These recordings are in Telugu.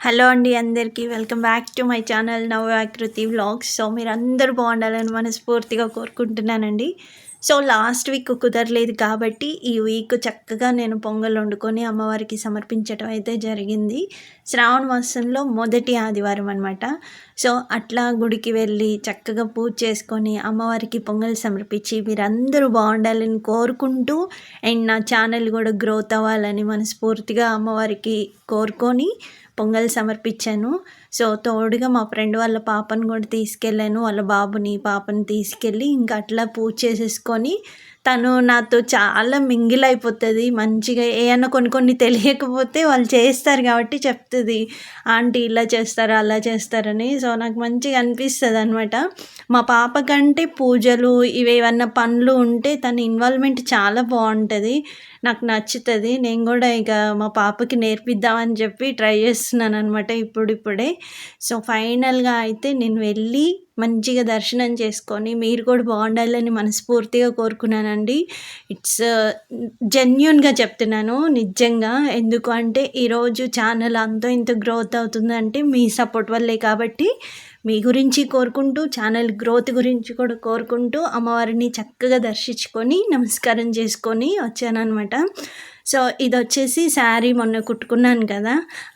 హలో అండి అందరికీ welcome back to my channel Navvakruti vlogs. So మీరు అందరూ బాగుండాలని మనస్ఫూర్తిగా కోరుకుంటున్నానండి. సో లాస్ట్ వీక్ కుదరలేదు కాబట్టి ఈ వీక్ చక్కగా నేను పొంగల్ వండుకొని అమ్మవారికి సమర్పించడం అయితే జరిగింది. శ్రావణ మాసంలో మొదటి ఆదివారం అనమాట సో అట్లా గుడికి వెళ్ళి చక్కగా పూజ చేసుకొని అమ్మవారికి పొంగల్ సమర్పించి మీరందరూ బాగుండాలని కోరుకుంటూ అండ్ నా ఛానల్ కూడా గ్రోత్ అవ్వాలని మనస్ఫూర్తిగా అమ్మవారికి కోరుకొని పొంగల్ సమర్పించాను. సో తోడుగా మా ఫ్రెండ్ వాళ్ళ పాపను కూడా తీసుకెళ్ళాను. వాళ్ళ బాబుని పాపని తీసుకెళ్ళి ఇంకా అట్లా పూజ చేసేసుకొని తను నాతో చాలా మింగిల్ అయిపోతుంది. మంచిగా ఏమన్నా కొన్ని కొన్ని తెలియకపోతే వాళ్ళు చేస్తారు కాబట్టి చెప్తుంది. ఆంటీ ఇలా చేస్తారు అలా చేస్తారని సో నాకు మంచిగా అనిపిస్తుంది అనమాట మా పాప కంటే పూజలు ఇవి ఏమన్నా పనులు ఉంటే తన ఇన్వాల్వ్మెంట్ చాలా బాగుంటుంది. నాకు నచ్చుతుంది. నేను కూడా ఇక మా పాపకి నేర్పిద్దామని చెప్పి ట్రై చేస్తున్నాను అనమాట ఇప్పుడిప్పుడే. సో ఫైనల్గా అయితే నేను వెళ్ళి మంచిగా దర్శనం చేసుకొని మీరు కూడా బాగుండాలని మనస్ఫూర్తిగా కోరుకున్నానండి. ఇట్స్ జెన్యున్గా uh, చెప్తున్నాను నిజంగా. ఎందుకు అంటే ఈరోజు ఛానల్ అంతో ఇంత గ్రోత్ అవుతుందంటే మీ సపోర్ట్ వల్లే కాబట్టి మీ గురించి కోరుకుంటూ ఛానల్ గ్రోత్ గురించి కూడా కోరుకుంటూ అమ్మవారిని చక్కగా దర్శించుకొని నమస్కారం చేసుకొని వచ్చానమాట సో ఇది వచ్చేసి శారీ మొన్న కుట్టుకున్నాను కదా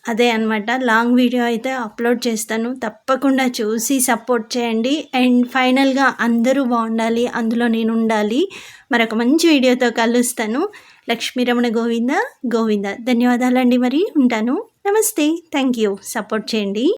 అదే అనమాట లాంగ్ వీడియో అయితే అప్లోడ్ చేస్తాను. తప్పకుండా చూసి సపోర్ట్ చేయండి. అండ్ ఫైనల్గా అందరూ బాగుండాలి అందులో నేను ఉండాలి. మరొక మంచి వీడియోతో కలుస్తాను. లక్ష్మీరమణ గోవింద గోవింద. ధన్యవాదాలండి మరి. ఉంటాను. నమస్తే. Thank you. సపోర్ట్ చేయండి.